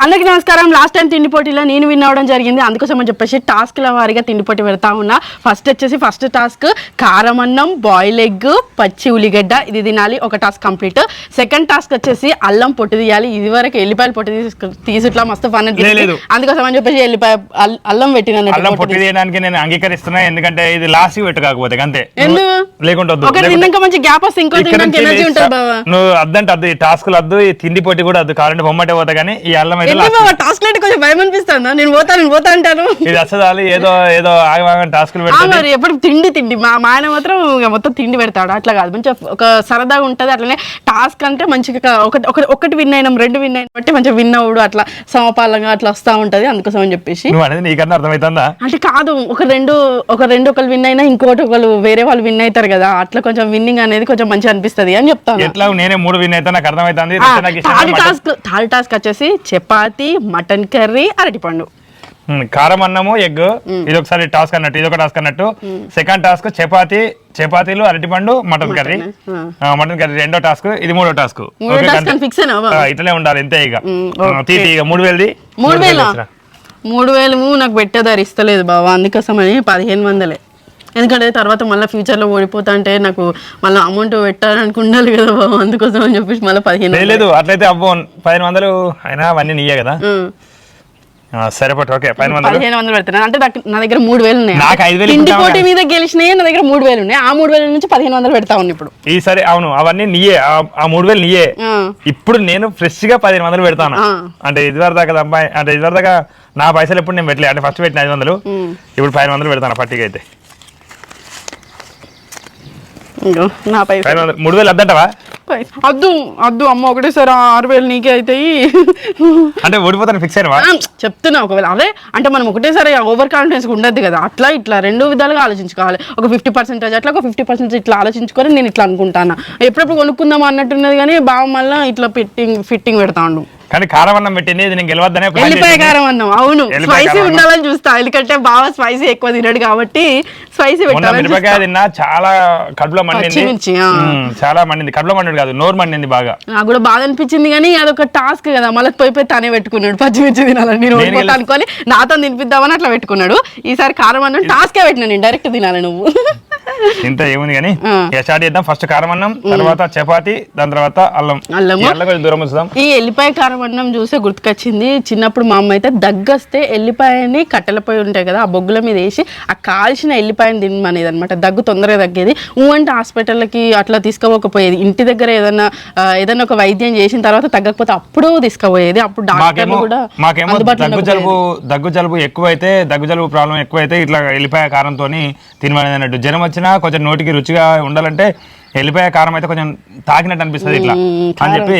అందరికీ నమస్కారం. Last time తిండి పోటీలో నేను విన్ అవ్వడం జరిగింది. అందుకోసం అని చెప్పేసి టాస్క్ల వారీగా తిండి పోటీ పెడతా ఉన్నా. ఫస్ట్ వచ్చేసి ఫస్ట్ టాస్క్ కారం అన్నం బాయిల్ ఎగ్ పచ్చి ఉల్లిగడ్డ. ఇది తినాలి. ఒక టాస్క్ కంప్లీట్ సెకండ్ టాస్క్ వచ్చేసి అల్లం పొట్టు తీయాలి. ఇది వరకు ఎల్లిపాయలు పొట్టు తీసి తీసి ఇట్లా మస్తు ఫన్. అందుకోసం అని చెప్పేసి ఎల్లిపాయ అల్- అల్లం పెట్టిన అల్లం పొట్టి తీయడానికి నేను అంగీకరిస్తున్నా. ఎందుకంటే ఇది లాస్ట్ పెట్టు కాకపోతే అంతే. తిన్నాక మంచి గ్యాప్ వస్తే ఇంకో ఎనర్జీ ఉంటుంది నువ్వు అద్దంటే అద్దు టాస్కులు వద్దు. ఈ తిండి పొట్టి కూడా వద్దు. కావాలంటే బొమ్మటే పోతా కానీ ఈ అల్లం టాస్క్ అంటే కొంచెం భయం నేను పోతా నేను పోతా అంటాను ఇది అసలు ఏదో ఏదో ఆగమాగం టాస్కులు ఎప్పుడు తిండి తిండి. మా మా ఆయన మాత్రం మొత్తం తిండి పెడతాడు. అట్లా కాదు. మంచిగా ఒక సరదాగా ఉంటుంది అట్లనే. టాస్క్ అంటే మంచిగా ఒకటి ఒకటి విన్ అయినాం రెండు విన్ అయిన బట్టి మంచిగా విన్ అవ్వడు అట్లా సమపాలంగా అట్లా వస్తూ ఉంటుంది. అందుకోసం అని చెప్పేసి. నువ్వు అనేది నీకన్నా అర్థమవుతుందా అంటే కాదు ఒక రెండు ఒక రెండు ఒకరు విన్ అయినా ఇంకోటి ఒకరు వేరే వాళ్ళు విన్ అవుతారు కదా. అట్లా కొంచెం విన్నింగ్ అనేది కొంచెం మంచిగా అనిపిస్తుంది అని చెప్తాను. ఎట్లా? నేనే మూడు విన్ అయితే నాకు అర్థమవుతుంది థర్డ్. టాస్క్ థర్డ్ టాస్క్ వచ్చేసి చపాతి మటన్ కర్రీ అరటిపండు. కారం అన్నము ఎగ్ ఇది ఒకసారి టాస్క్ అన్నట్టు ఇది ఒక టాస్క్ అన్నట్టు. సెకండ్ టాస్క్ చపాతి చపాతీలు అరటిపండు మటన్ కర్రీ. మటన్ కర్రీ రెండో టాస్క్ ఇది మూడో టాస్క్? ఇట్లనే ఉండాలి ఇంతే ఇక. మూడు వేలది. మూడు వేల మూడు వేలు నాకు పెట్టేదారు ఇస్తలేదు బాబా అందుకోసమని పదిహేను వందలే. ఎందుకంటే తర్వాత మళ్ళీ ఫ్యూచర్లో ఓడిపోతా అంటే నాకు మళ్ళీ అమౌంట్ పెట్టాలనుకు ఉండాలి కదా బాబా అందుకోసం అని చెప్పేసి మళ్ళీ పదిహేను లేదు, అట్లయితే అబ్బో పదిహేను వందలు అయినా అవన్నీ నీయే కదా. సరే పట్టు ఓకే పదిహేను వందలు. పదిహేను వందలు పెడతాను. అంటే నాకు నా దగ్గర మూడు వేలు ఉన్నాయి? నాకు ఐదు వేలు ఇద్దామా? పోటీ మీద గెలిచినాయి నా దగ్గర మూడు వేలు ఉన్నాయి. ఆ మూడు వేల నుంచి పదిహేను వందలు పెడతా ఉన్నా ఇప్పుడు. ఈసారి అవును అవన్నీ నీయే. ఆ- మూడు వేలు నీయే. ఇప్పుడు నేను ఫ్రెష్గా పదిహేను వందలు పెడతాను. అంటే ఇదివరకు దాకా అబ్బాయి అంటే ఇదివరకు దాకా నా పైసలు ఎప్పుడు నేను పెట్టలే. అంటే ఫస్ట్ పెట్టిన ఐదు వందలు. ఇప్పుడు పదిహేను వందలు పెడతాను పట్టిక అయితే ఇంకో నా పైసలు. వందలు మూడు వేలు అద్దంటవా? పై- అద్దు అద్దు అమ్మ ఒకటేసారి ఆరు వేలు నీకే అవుతాయి అంటే ఓడిపోతాను ఫిక్స్ అయినవా? ఆ, చెప్తున్నా ఒకవేళ. అదే అంటే మనం ఒకటేసారి ఓవర్ కాన్ఫిడెన్స్ ఉండద్దు కదా. అట్లా ఇట్లా రెండు విధాలుగా ఆలోచించుకోవాలి. ఒక ఫిఫ్టీ పర్సెంటేజ్ అట్లా ఒక ఫిఫ్టీ పర్సెంట్ ఇట్లా ఆలోచించుకొని నేను ఇట్లా అనుకుంటాను. ఎప్పుడెప్పుడు కొనుక్కుందాం అన్నట్టున్నది కానీ బావ మళ్ళీ ఇట్లా ఫిట్టింగ్ ఫిట్టింగ్ పెడతా ఉండు కానీ కారం అన్నం పెట్టింది ఇది నేను గెలవద్దనే ఎల్లిపాయ. కారం అన్నాం అవును. స్పైసీ. ఉండాలని చూస్తా ఎందుకంటే బావ స్పైసీ ఎక్కువ తినడు కాబట్టి స్పైసీ మిరపకాయ. తిన్నా చాలా కడుపులో మండింది. చాలా మండింది. కడుపులో మండింది కాదు నోరు మండింది బాగా. నాకు కూడా బాధ అనిపించింది కానీ అదొక టాస్క్ కదా మళ్ళీ పోయి పోయి తానే పెట్టుకున్నాడు పచ్చిమిర్చి తినాలని. నేను అనుకొని నాతో తినిపిద్దామని అట్లా పెట్టుకున్నాడు. ఈసారి కారం అన్నం టాస్కే పెట్టినా నేను డైరెక్ట్ తినాలి నువ్వు. ఇంత ఏముంది కానీ స్టార్ట్ చేద్దాం. ఫస్ట్ కారం అన్నం తర్వాత చపాతి దాని తర్వాత అల్లం. అల్లం కొంచెం దూరం ఉంచుదాం. ఈ ఎల్లిపాయ కారం అన్నం చూసే గుర్తుకొచ్చింది. చిన్నప్పుడు మా అమ్మ అయితే దగ్గొస్తే ఎల్లిపాయని కట్టెలపై ఉంటాయి కదా ఆ బొగ్గుల మీద వేసి ఆ కాల్చిన ఎల్లిపాయని తినమనేది అనమాట దగ్గు తొందరగా తగ్గేది. ఊ అంటే హాస్పిటల్కి అట్లా తీసుకోపోకపోయేది. ఇంటి దగ్గర ఏదన్నా ఆ, ఏదన్నా ఒక వైద్యం చేసిన తర్వాత తగ్గకపోతే అప్పుడు తీసుకుపోయేది. అప్పుడు డాక్టర్లు కూడా మాకేమో దగ్గు జలుబు దగ్గు జలుబు ఎక్కువైతే దగ్గు జలుబు ప్రాబ్లం ఎక్కువైతే ఇట్లా ఎల్లిపాయ కారంతో తినమనేది అన్నట్టు జ్వరం వచ్చినా కొంచెం నోటికి రుచిగా ఉండాలంటే ఎల్లిపాయ కారం అయితే కొంచెం తాకినట్టు అనిపిస్తుంది ఇట్లా. అని చెప్పి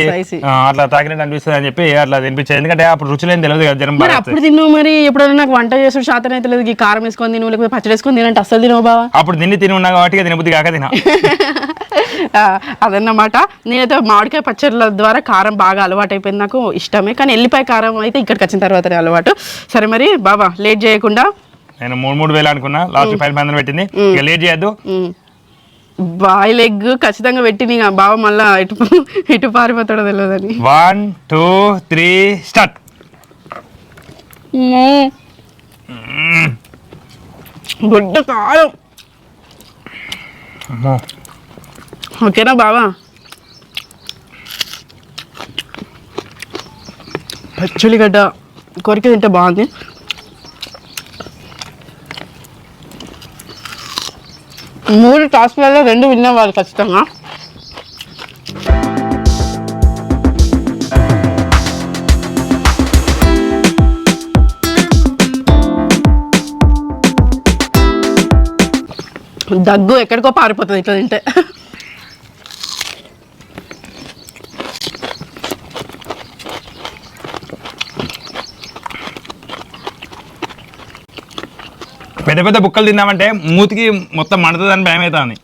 అట్లా తాకినట్టు అనిపిస్తుంది అని చెప్పి అట్లా తినిపించేది ఎందుకంటే అప్పుడు రుచులేని తెలియదు కదా మరి బాగా అప్పుడు తిన్నావు మరి? ఎప్పుడైనా నాకు వంట చేసుడు శాతం అయితే లేదు. ఈ కారం వేసుకొని తిను లేకపోతే పచ్చడి వేసుకొని తినంటే అస్సలు తినవు బావా. అప్పుడు తిని తిని ఉన్నా కాబట్టి తినబుద్ధి కాక తిన. అదన్నమాట. నేనైతే మామిడికాయ పచ్చళ్ళ ద్వారా కారం బాగా అలవాటు అయిపోయింది నాకు ఇష్టమే. కానీ ఎల్లిపాయ కారం అయితే ఇక్కడికి వచ్చిన తర్వాతనే అలవాటు. సరే మరి బాబా లేట్ చేయకుండా నేను మూడు మూడు వేలు అనుకున్నా. లాస్ట్ పది మంది పెట్టింది. ఇక లేట్ చేయొద్దు. బాయిల్ ఎగ్ ఖచ్చితంగా పెట్టి నీ బావ మళ్ళా ఇటు ఇటు పారిపోతాడో తెలియదని వన్ టూ త్రీ స్టార్ట్. గుడ్డ కారం. ఓకేనా బావా? పచ్చలిగడ్డ. కొరికి తింటే బాగుంది. మూడు టాస్క్లలో రెండు విన్నవాళ్ళు ఖచ్చితంగా. దగ్గు ఎక్కడికో పారిపోతుంది ఇట్లా తింటే. పెద్ద పెద్ద బుక్కలు తిన్నామంటే మూతికి మొత్తం మండుతుందని భయం అవుతుంది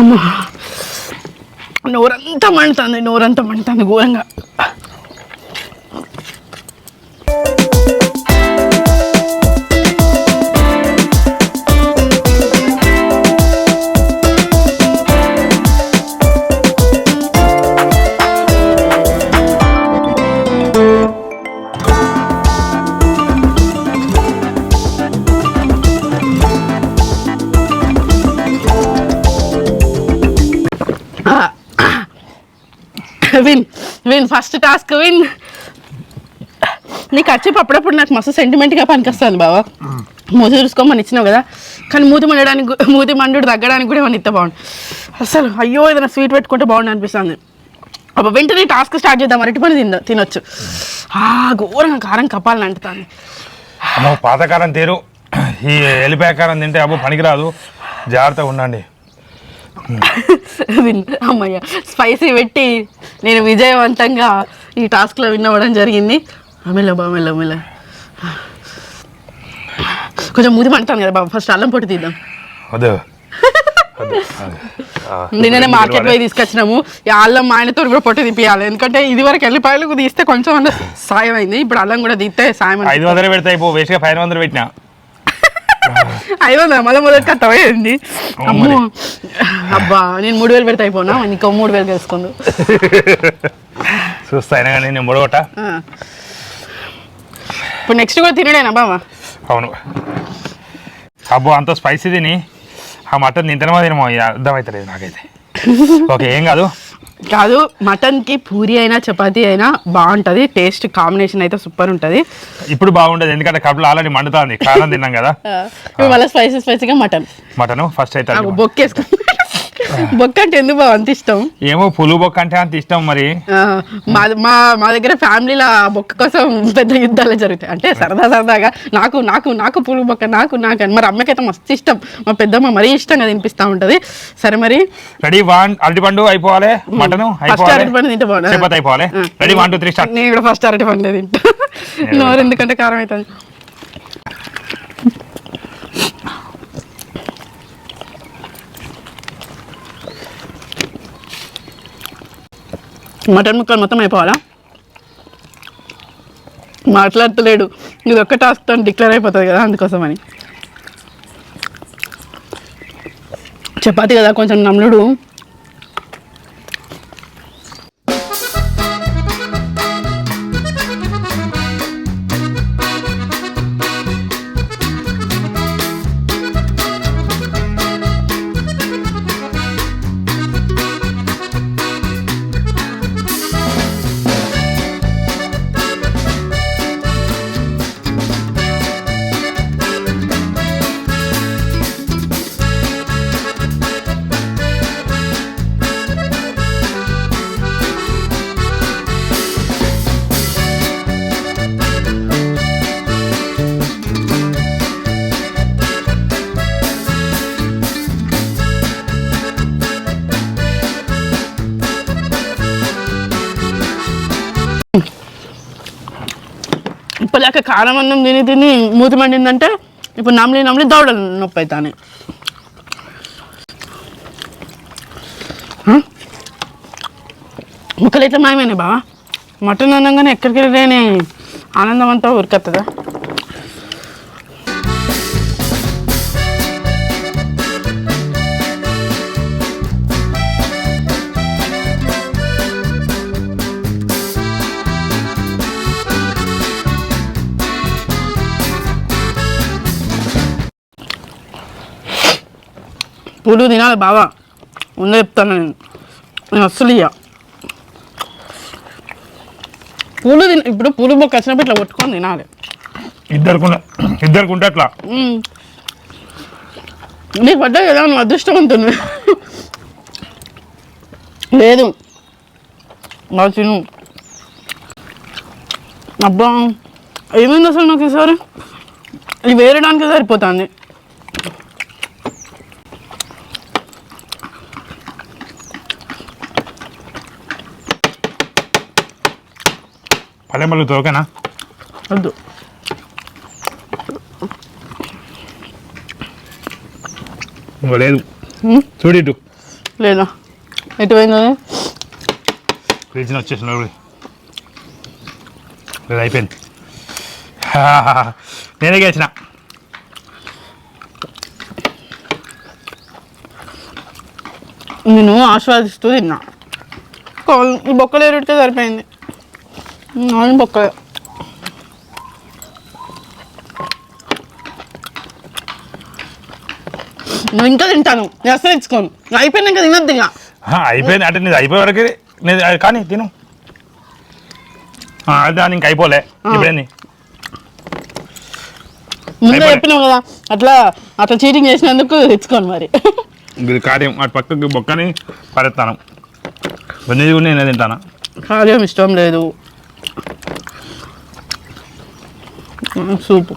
అమ్మా నోరంతా మండుతుంది నోరంతా మండుతుంది ఘోరంగా. Win win first task win. నీకు వచ్చి అప్పుడప్పుడు నాకు మస్తు సెంటిమెంట్గా పనికొస్తుంది బావా. మూతి చూసుకోమని ఇచ్చినావు కదా. కానీ మూతి మండడానికి మూతి మండు తగ్గడానికి కూడా ఏమైనా ఇస్తే బాగుండు. అసలు అయ్యో ఏదైనా స్వీట్ పెట్టుకుంటే బాగుండు అనిపిస్తుంది. అబ్బా వెంటనే టాస్క్ స్టార్ట్ చేద్దాం అరటి పని తిన తినొచ్చు. ఆ ఘోరంగా కారం కప్పాలని అంటుతాను పాతకారం తీరు. ఈ ఎలిపాయ కారం తింటే అబ్బో పనికిరాదు. జాగ్రత్తగా ఉండండి. అమ్మయ్య స్పైసీ పెట్టి నేను విజయవంతంగా ఈ టాస్క్లో విన్ అవ్వడం జరిగింది. మెల్ల బా మెల్ల మెల్ల కొంచెం మూతి మంటాను కదా బాబు ఫస్ట్ అల్లం పొట్టి తీద్దాం. ఆ, నిన్ననే మార్కెట్ పోయి తీసుకొచ్చినాము. ఈ అల్లం మా ఆయనతో కూడా పొట్టి తీపియాలి ఎందుకంటే ఇది వరకు ఎల్లిపాయలు తీస్తే కొంచెం సాయం అయింది ఇప్పుడు అల్లం కూడా తీస్తే సాయం ఐదు వందలు పెడితే అయిపో. పైన వందలు పెట్టినా. ఐదు వందల మళ్ళీ మొదటి కట్ట అయింది అమ్మో. అబ్బా నేను మూడు వేలు పెడితే అయిపోనా? ఇంకో మూడు వేలు తెలుసుకుందు. చూస్తా అయినా కానీ నేను ముడగొట్ట? ఆ. ఇప్పుడు నెక్స్ట్ కూడా తినడేనా బావా? అవును. అబ్బో అంత స్పైసీ తిని ఆ మటన్ తింటేనే తినమో అర్థమవుతలేదు నాకైతే. ఓకే ఏం కాదు? కాదు మటన్కి పూరి అయినా చపాతీ అయినా బాగుంటుంది. టేస్ట్ కాంబినేషన్ అయితే సూపర్ ఉంటుంది. ఇప్పుడు బాగుండదు ఎందుకంటే కడుపులో ఆల్రెడీ మండుతుంది కారం తిన్నాం కదా. మళ్ళీ స్పైసీ స్పైసీగా మటన్. మటన్ ఫస్ట్ అయితే. బొక్కేసుకో బొక్క అంటే ఎందుకు బావ అంత ఇష్టం? ఏమో పులుగు బొక్క అంటే అంత ఇష్టం మరి. మా మా మా దగ్గర ఫ్యామిలీలో బొక్క కోసం పెద్ద యుద్ధాలు జరుగుతాయి. అంటే సరదా సరదాగా నాకు నాకు నాకు పులుగు బొక్క నాకు నాకు అని. మరి అమ్మకైతే మస్తు ఇష్టం. మా పెద్దమ్మ మరీ ఇష్టంగా తినిపిస్తూ ఉంటుంది. సరే మరి. రెడీ వన్ అరటిపండు అయిపోవాలి? మటన్ ఫస్ట్ అరటి పండు తింటే బాగుంటుంది. అయిపోవాలి. Ready one two three start నేను కూడా ఫస్ట్ అరటి పండు తింటా నోరు ఎందుకంటే కారం అవుతుంది. మటన్ ముక్కలు మొత్తం అయిపోవాలా? మాట్లాడతలేడు. ఇది ఒక్క టాస్క్తో డిక్లేర్ అయిపోతుంది కదా అందుకోసమని. చపాతి కదా కొంచెం నమ్ముడు. ఇప్పటిదాకా కారం అన్నం తిని తిని మూతి మండిందంటే ఇప్పుడు నమ్లి నమ్లి దౌడలు నొప్పి అవుతాను ముక్కలు ఎట్లా మాయమైనాయి బావా? మటన్ అనగానే ఎక్కడికి వెళ్ళలేని ఆనందం అంతా ఉరికత్తదా పూలు తినాలి బావా. ఉందో చెప్తాను నేను. నేను అస్సలు ఇయ్య. పూలు తిన ఇప్పుడు పూలు బొక్క వచ్చినప్పుడు ఇట్లా కొట్టుకొని తినాలి. ఇద్దరు ఇద్దరికి ఉంటే అట్లా. నీకు పడ్డా కదా? నువ్వు అదృష్టవంతుని లేదు. బాగా తిను. అబ్బా. ఏమైంది అసలు నాకు ఈసారి? ఇది వేరడానికి సరిపోతుంది. పల్లె మళ్ళీ ఓకేనా? వద్దు. లేదు. మ్మ్. చూడు ఇటు. లేదా? ఎటు పోయింది? ఫ్రిడ్జ్ వచ్చేసిన ఇది అయిపోయింది. నేనే గెలిచిన. నేను ఆస్వాదిస్తూ తిన్నా. ఈ బొక్కలు ఎరుడితే సరిపోయింది. నాలుగు బొక్కలు నువ్వు ఇంకా తింటాను నేను అసలు ఇచ్చుకోను అయిపోయినాక తినద్దు ఇక అయిపోయింది అంటే నీది అయిపోయే వరకు నేను కానీ తిను దాని ఇంక అయిపోలే ఇప్పుడేంది ముందే చెప్పినావు కదా అట్లా అట్లా చీటింగ్ చేసినందుకు తెచ్చుకోను మరి ఇది కార్యం అటు పక్కకి బొక్కని పరెత్తాను కూడా నేనే తింటాను కార్యం ఇష్టం లేదు సూపు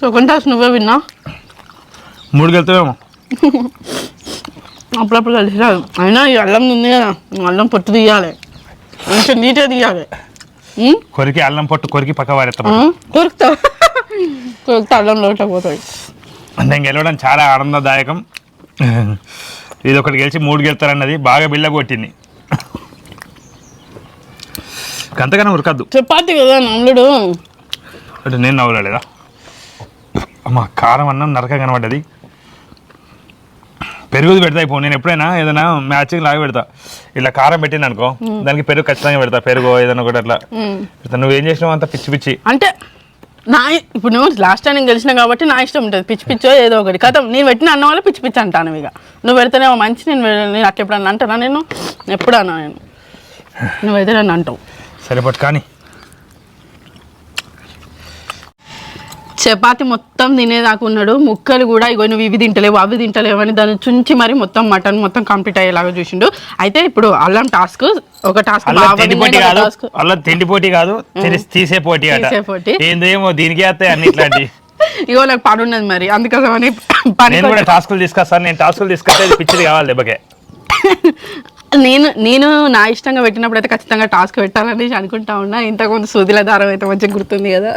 సెకండ్ టాస్ నువ్వే విన్నా? మూడుకి వెళ్తావేమో అప్పుడప్పుడు కలిసి రాదు అయినా ఈ అల్లం ఉంది కదా అల్లం పొట్టు తీయాలి. మంచిగా నీట్గా తీయాలి? కొరికి అల్లం పొట్టు కొరికి పక్క పారేస్తాం ఆ? కొరుకుతావు? కొరికితే అల్లం లోట పోతుంది నేను గెలవడం చాలా ఆనందదాయకం. ఇది ఒకటి గెలిచి మూడు గెలుతారన్నది బాగా బిల్ల కొట్టింది అంతగానే ఉరకద్దు. చపాతి కదా నమ్ముడు అంటే నేను నవ్వలేదా? అమ్మ కారం అన్నం నరకం కనబడ్డది. పెరుగుది పెడతా ఇప్పుడు. నేను ఎప్పుడైనా ఏదైనా మ్యాచింగ్ లాగా పెడతా. ఇట్లా కారం పెట్టింది అనుకో దానికి పెరుగు ఖచ్చితంగా పెడతా. పెరుగు ఏదైనా ఒకటి అట్లా. నువ్వేం చేసినావు అంత పిచ్చి పిచ్చి. అంటే నా ఇప్పుడు నువ్వు లాస్ట్ టైం నేను గెలిచిన కాబట్టి నా ఇష్టం ఉంటుంది. పిచ్చి పిచ్చో ఏదో ఒకటి. కథం నేను పెట్టిన అన్న వాళ్ళు పిచ్చి పిచ్చి అంటాను ఇక. నువ్వు పెడితేనేమో మంచి నేను నేను అట్లా ఎప్పుడన్నా అంటానా నేను? ఎప్పుడన్నా నేను? నువ్వైతే నన్ను అంటావు. సరిపట్టు కానీ చపాతి మొత్తం తినేదాకా ఉన్నాడు ముక్కలు కూడా ఇగో నువ్వు ఇవి తింటలేవు అవి తింటలేవు అని దాన్ని చుంచి మరి మొత్తం మటన్ మొత్తం కంప్లీట్ అయ్యేలాగా చూసిండు. అయితే ఇప్పుడు అల్లం టాస్క్ ఒక టాస్క్ అల్ల తిండి పోటీ కాదు. టాస్క్. తీసే పోటీ. ఏందేమో దీనికి వస్తాయి అన్ని ఇట్లాంటి ఇగో నాకు పని ఉన్నది మరి. అందుకోసమని పని నేను కూడా టాస్కులు తీసుకొస్తాను. నేను టాస్కులు తీసుకొస్తే పిచ్చిది కావాలి దెబ్బకే. నేను నేను నా ఇష్టంగా పెట్టినప్పుడు అయితే ఖచ్చితంగా టాస్క్ పెట్టాలని అనుకుంటా ఉన్నా. ఇంతకుముందు సూదిల దారం అయితే మంచిగా గుర్తుంది కదా.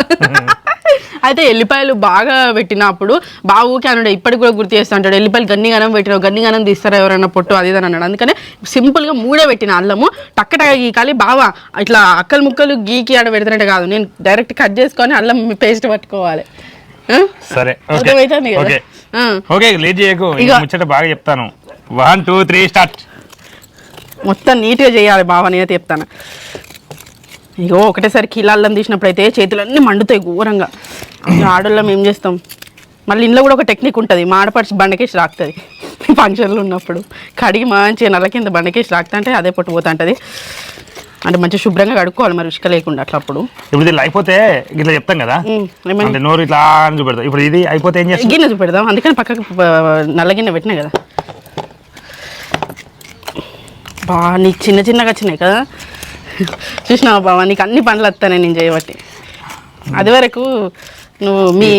అయితే ఎల్లిపాయలు బాగా పెట్టినప్పుడు బాగా ఊకే అన్నాడు ఇప్పటికి కూడా గుర్తు చేస్తా అంటాడు ఎల్లిపాయలు గన్నిగానం పెట్టినావు గన్నిగానం తీస్తారా ఎవరైనా పొట్టు అది అని అన్నాడు. అందుకనే సింపుల్గా మూడే పెట్టిన అల్లము. టక్క టక్క గీకాలి బాగా ఇట్లా అక్కలు ముక్కలు గీకి ఆడ పెడుతున్నట్టు కాదు నేను డైరెక్ట్ కట్ చేసుకొని అల్లం పేస్ట్ పట్టుకోవాలి? సరే ఓకే. లేట్ చేయకు. ముచ్చట బాగా చెప్తాను. One two three start. మొత్తం నీట్గా చేయాలి బావ నేనైతే చెప్తాను. ఇగో ఒకటేసారి కిలాల్లం తీసినప్పుడు అయితే చేతులన్నీ మండుతాయి ఘోరంగా. ఆడోళ్ళం ఏం చేస్తాం? మళ్ళీ ఇంట్లో కూడా ఒక టెక్నిక్ ఉంటుంది మాడపడిచి బండకేసి రాకుతుంది. ఫంక్షన్లు ఉన్నప్పుడు కడిగి మంచిగా నల్ల కింద బండకేసి రాకుతా అంటే అదే పొట్టు పోతా ఉంటుంది. అంటే మంచిగా శుభ్రంగా కడుక్కోవాలి మరి ఉష్క లేకుండా అట్లా అప్పుడు. ఇప్పుడు ఇది అయిపోతే ఇట్లా చెప్తాం కదా? అంటే నోరు ఇట్లా అని చూపెడతాం. ఇప్పుడు ఇది అయిపోతే ఏం చేస్తాం? గిన్నె చూపెడదాం అందుకని పక్కకు నల్ల గిన్నె పెట్టినా కదా. బా నీకు చిన్న చిన్నగా వచ్చినాయి కదా. చూసినావా బావా నీకు అన్ని పనులు వస్తానే నేను చేయబట్టి. అది వరకు నువ్వు మీ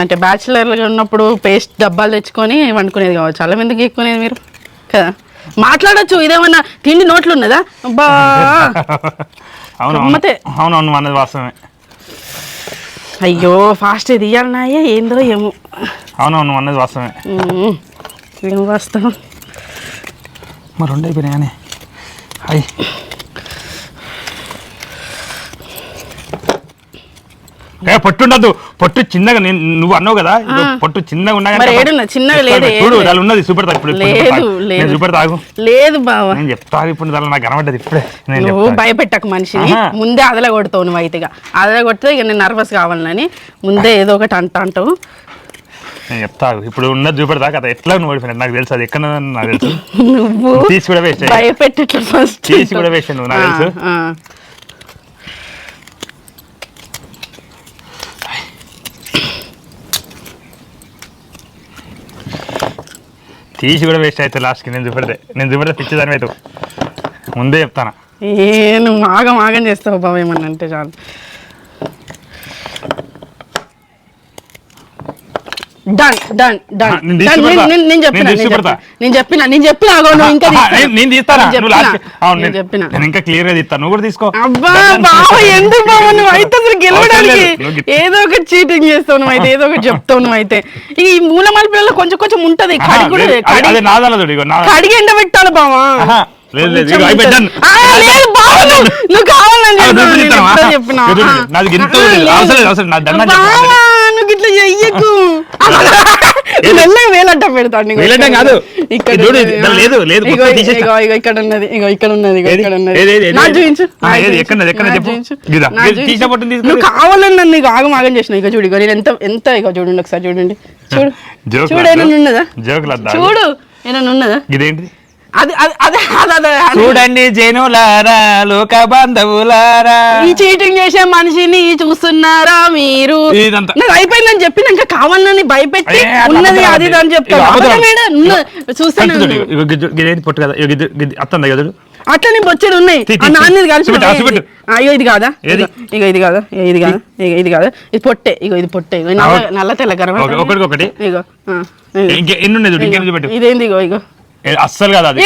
అంటే బ్యాచిలర్గా ఉన్నప్పుడు పేస్ట్ డబ్బాలు తెచ్చుకొని వండుకునేది కావచ్చు. అల్లం ఎందుకు ఎక్కునేది మీరు? కదా. మాట్లాడొచ్చు ఇదేమన్నా తిండి నోట్లు ఉన్నదా? అవును గమ్మతే. అవునవును అన్నది వాస్తవమే. అయ్యో ఫాస్ట్ తీయాలన్నాయే ఏందో ఏమో. అవునవును అన్నది వాస్తవమే. ఏం వాస్తవం? మరి రెండు అయిపోయినాయని పొట్టు ఉండదు పొట్టు చిన్నగా నేను నువ్వు అన్నావు కదా పొట్టు చిన్నగా ఉన్నా మరి ఏడున్నా? చిన్నగా లేదు, చూడు దాని ఉన్నది చూపెడతా ఇప్పుడు ఇప్పుడు లేదు, చెప్తా. లేదు. నేను చూపెడతా ఆగు. లేదు బావ. నేను చెప్తా ఇప్పుడు దాని నాకు కనబడ్డది ఇప్పుడే. నేను నువ్వు భయపెట్టకు మనిషిని. ఆహా. ముందే అదల కొడతావు నువ్వు అయితే అదల కొడితే ఇక నేను నర్వస్ కావాలని. ముందే ఏదో ఒకటి అంట అంటావు. నేను చెప్తా. ఇప్పుడు ఉన్నది చూపెడతా కదా ఎట్లా నువ్వు ఓడిపోయినా నాకు తెలుసు అది ఎక్కడ నాకు తెలుసు. నువ్వు తీసి కూడా వేస్ట్ భయపెట్టేట్లా ఫస్ట్ తీసి కూడా వేస్ట్ నువ్వు నాకు తెలుసు. తీసి కూడా వేస్ట్ అయితే లాస్ట్కి నేను చూపెడితే. నేను చూపెడితే పిచ్చిదాని అవుతావు ముందే. చెప్తాను? ఏ నువ్వు ఆగం ఆగం చేస్తావు బావ ఏమన్నా అంటే చాలు. డన్ డన్ డన్ ఆ, నేను చెప్పిన నేను. చెప్పిన. నేను చెప్పిన నువ్వు ఇంకా. నేను- నేను తీస్తానా? నేను నువ్వు చెప్పిన. లాస్ట్ అవును నేను నేను చెప్పిన. నేను ఇంకా క్లియర్గా తీస్తాను నువ్వు కూడా తీసుకో. అబ్బా బావ ఎందుకు బావ? నువ్వు అయితే అసలు గెలవడానికి ఏదో ఒకటి చీటింగ్ చేస్తావు నువ్వు అయితే ఏదో ఒకటి చెప్తావు నువ్వు అయితే. ఈ మూలమల పిల్లలు కొంచెం కొంచెం ఉంటది. కడిగి కూడా కడిగి- ఎండబెట్టాలి బావా. నువ్వు కావాలని చెప్పినా. ఇట్లా చెయ్యకు వేలట్ట పెడతాడు కాదు. ఇక్కడ లేదు, లేదు, ఇగో. ఇగో, ఇక్కడ ఉన్నది ఇగో ఇక్కడ ఉన్నది ఇగో? ఇక్కడ ఉన్నది చూపించు. ఎక్కడ, ఎక్కడ చెప్పు. నువ్వు కావాలని నన్ను నీకు ఆగం ఆగం చేసిన ఇక చూడు ఇగో నేను ఎంత ఎంత ఇగో చూడండి ఒకసారి చూడండి చూడు చూడు ఏమైనా. ఉన్నదా? చూడు ఏమైనా ఉన్నదా ఇదేంటి అది అది. చూడండి జనులారా లోక బాంధవులారా ఈ చీటింగ్ చేసే మనిషిని చూస్తున్నారా మీరు ఇదంతా. నాకు అయిపోయిందని చెప్పి ఇంకా కావాలని భయపెట్టి ఏ, అట్లా ఉన్నది అబద్ధాలు అది ఇది అని చెప్తాను అబద్ధాలు. అబద్ధమేడా? ఉన్న- చూస్తానే చూడు, ఉన్నా. ఇగో గిది- గిదేంటి పొట్టు కదా ఇగో అత్తందా కదా చూడు. అట్లనే బొచ్చెడు ఉన్నాయి తీ, తీ, ఆ నాన్నది కలిసి చూపెట్టు, ఉన్నాయి. చూపెట్టు. అయ్యో ఇది కాదా ఏది? ఇగో, ఇది కాదా ఇగో ఇది కాదా ఇగో ఇది కాదా ఇది పొట్టే ఇగో ఇది పొట్టే ఇగో నల్ల ఓకే. నల్ల తెల్ల ఒకటికొకటి. ఇగో ఆ, ఇగో. ఇంకే ఎన్ని ఉన్నాయి చూడు ఇంకేం చూపెట్టు ఇదేంది ఇగో ఇగో అస్సలు కాదు అది.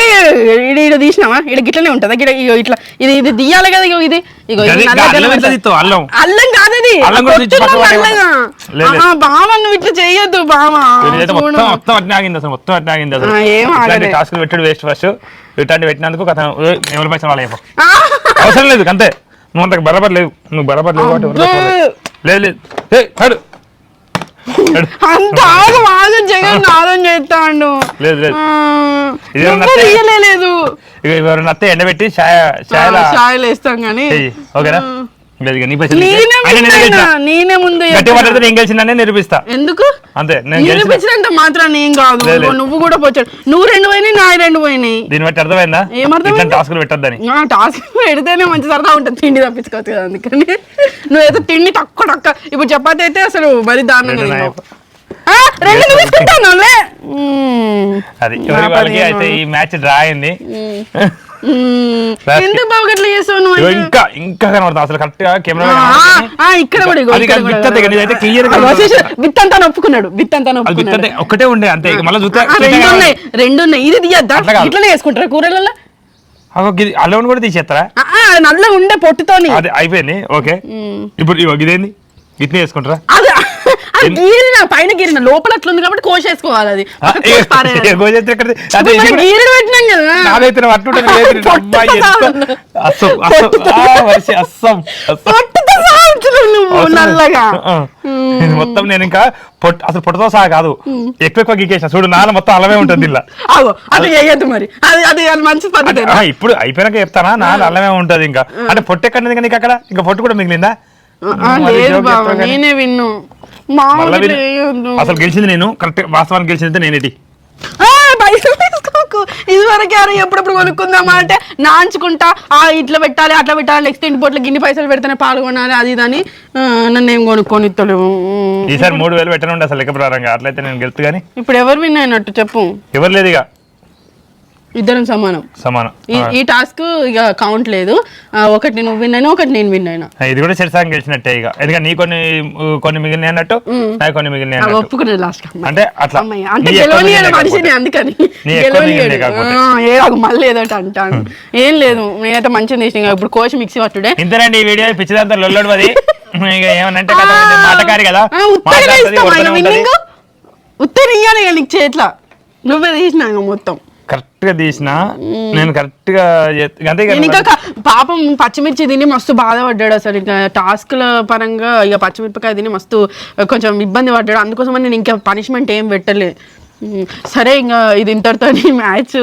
ఈడ ఈడ తీసినావా? ఈడ గిట్లనే ఉంటుందా? గిడ ఇగో ఇట్లా ఇది ఇది తీయాలి కదా ఇగో ఇది. ఇగో ఇది అల్లం ఎట్లా. తీస్తావు? అల్లం? అల్లం కాదు అది అల్లం కూడా తీసి పక్కన బావ నువ్వు ఇట్లా చెయ్యొద్దు బావా. మొత్తం మొత్తం అట్నే ఆగింది అసలు మొత్తం అట్నే ఆగింది అసలు. ఏం. టాస్క్లు పెట్టాడు వేస్ట్ ఫస్ట్ ఇట్లాంటి పెట్టినందుకు కథ ఎవరి పైసలు వాళ్ళ అవసరం లేదు అంతే. నువ్వు అంతకు బరాబర్ లేవు. నువ్వు బరాబర్ లేవు. లేదు లేదు. అంత ఆగం ఆగం జగన్ ఆగం చేస్తాడు లేదు, లేదు. ఇదేమన్నా నత్తే? ఇక ఎవరైనా అత్తే ఎండబెట్టి చాయ చాయలా చాయలు వేస్తాం కానీ ఓకేనా నేనే నేనే ముందు. నేనే గట్టి. పడితే నేను గెలిచిందనే నిరూపిస్తా. ఎందుకు? అంతే నేను నిరూపించినంత మాత్రం ఏం కాదు. నువ్వు కూడా పోచాడు. నువ్వు రెండు పోయినాయి నా రెండు పోయినాయి. దీన్ని బట్టి అర్థమైందా? ఇట్లాంటి టాస్క్లు పెట్టొద్దని. టాస్క్ పెడితేనే మంచి సరదా ఉంటుంది. తిండి తప్పించుకోవచ్చు కదా అందుకని. నువ్వైతే తిండి తక్కువ తక్కువ. ఇప్పుడు చపాతి అయితే అసలు మరి దారుణంగా రెండు తీసుకుంటాను. అది. అయితే ఈ మ్యాచ్ డ్రా అయింది. ఎందుకు బాగా అట్లా చేసావు నువ్వు అయితే? ఇంకా ఇంకా కనబడతా అసలు కరెక్ట్గా కెమెరా ఇక్కడ కూడా ఇదైతే clear గా బిత్తంతా ఒప్పుకున్నాడు బిత్తంతా అది ఒప్పుకున్నాడు బిత్తంతే ఒక్కటే ఉండే అంతే మళ్ళీ చూస్తే రెండు ఉన్నాయి రెండు ఉన్నాయి ఇది తీయద్దా. ఇట్లనే వేసుకుంటారా కూరలలో అల్లం కూడా తీసేస్తారా? నల్ల ఉండే పొట్టుతోని. అది అయిపోయింది ఓకే. ఇప్పుడు ఇదేంది? ఇట్నే వేసుకుంటారా గీరిన పైన గీరిన లోపల అట్లా ఉంది కాబట్టి కోసేసుకోవాలి అది. గీరిన పెట్టినాం కదా. మొత్తం నేను ఇంకా పొట్టు అసలు పొట్టుతో సహా కాదు. ఎక్కువ ఎక్కువ గీకేసిన. చూడు నాన్న మొత్తం అలవే ఉంటుంది ఇలా. అది మరి. అది అది మంచి పద్ధతి ఇప్పుడు అయిపోయాక చెప్తానా? నాన్న అల్లమే ఉంటది ఇంకా. అంటే పొట్టు ఎక్కడ నీకు అక్కడ? ఇంకా పొట్టు కూడా మిగిలిందా. నేనే విన్ను. అసలు గెలిచింది నేను కరెక్ట్ వాస్తవానికి గెలిచింది నేనేటి. ఇది వరకు ఎవరు ఎప్పుడప్పుడు కొనుక్కుందామా అంటే నాంచుకుంటా ఆ ఇట్లా పెట్టాలి అట్లా పెట్టాలి నెక్స్ట్ ఇంటి పొట్లు గిన్ని పైసలు పెడితేనే పాల్గొనాలి అది ఇది అని ఆ, నన్ను ఏం కొనుక్కొని ఇస్తలేవు ఈసారి మూడు వేలు పెట్టనుండే అసలు లెక్క ప్రకారంగా. అట్లయితే నేను గెలుతు కానీ ఇప్పుడు ఎవరు విన్ అయినట్టు చెప్పు. ఎవరు లేదు ఇక ఇద్దరం సమానం. సమానం. ఈ టాస్క్ ఇక కౌంట్ లేదు. ఒకటి నువ్వు విన్ అయినా ఒకటి నేను విన్ అయినా. ఇది కూడా చెరసాంగ్ గెలిచినట్టే ఇక. ఎందుకంటే నీ కొన్ని కొన్ని మిగిలిన అన్నట్టు నాకు కొన్ని మిగిలిన ఒప్పుకునేది లాస్ట్ అంటే అట్లా. అంటే నీ ఎక్కువ గెలవనియాడు మిగిలిన మనిషిని. అందుకని. మళ్ళీ ఏదో అంటాను ఏం లేదు. నేనైతే మంచిగా చేసిన. ఇంకా ఇప్పుడు కోచ్ మిక్సీ పట్టుడే ఇంతేనండి ఈ వీడియో. పిచ్చిదంతా లొల్లడు అది ఏమనంటే మాటకారి కదా. ఉత్తగా ఇయ్యాలి ఇక నీకు చేట్ల నువ్వే తీసినా మొత్తం. కరెక్ట్గా తీసిన నేను కరెక్ట్గా అంతే ఇంకా పాపం పచ్చిమిర్చి తిని మస్తు బాధపడ్డాడు అసలు. ఇంకా టాస్క్ల పరంగా ఇక పచ్చిమిరపకాయ తిని మస్తు కొంచెం ఇబ్బంది పడ్డాడు. అందుకోసం నేను ఇంకా పనిష్మెంట్ ఏం పెట్టలే. సరే ఇంకా ఇది ఇంతటితో మ్యాచ్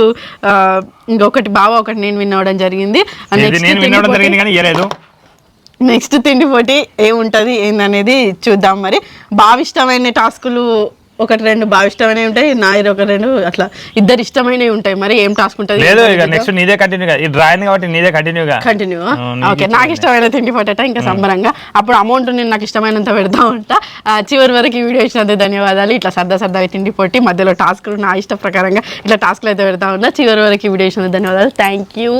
ఇంకొకటి బావ ఒకటి నేను విన్ అవ్వడం జరిగింది. నెక్స్ట్ తిండి పోటీ ఏముంటది ఏందనేది చూద్దాం మరి. బాగా ఇష్టమైన టాస్కులు ఒకటి రెండు బాగా ఇష్టమైనవి ఉంటాయి నాయర్ ఒక రెండు అట్లా ఇద్దరు ఇష్టమైనవి ఉంటాయి. మరి ఏం టాస్క్ ఉంటుంది? లేదు ఇక నెక్స్ట్ నీదే కంటిన్యూగా ఈ డ్రాయింగ్ కాబట్టి నీదే కంటిన్యూగా కంటిన్యూ ఓకే నాకు ఇష్టమైన తిండి పొట్టట ఇంకా సంబరంగా. అప్పుడు అమౌంట్ నేను నాకు ఇష్టమైనంత పెడతా ఉంటా. చివరి వరకు ఈ వీడియో ఇచ్చినందుకు ధన్యవాదాలు. ఇట్లా సరదా సరదాగా తిండి పొట్టి మధ్యలో టాస్క్లు నా ఇష్ట ప్రకారంగా ఇట్లా టాస్క్లు అయితే పెడతా ఉన్నా. చివరి వరకు ఈ వీడియో ఇచ్చినందుకు ధన్యవాదాలు. Thank you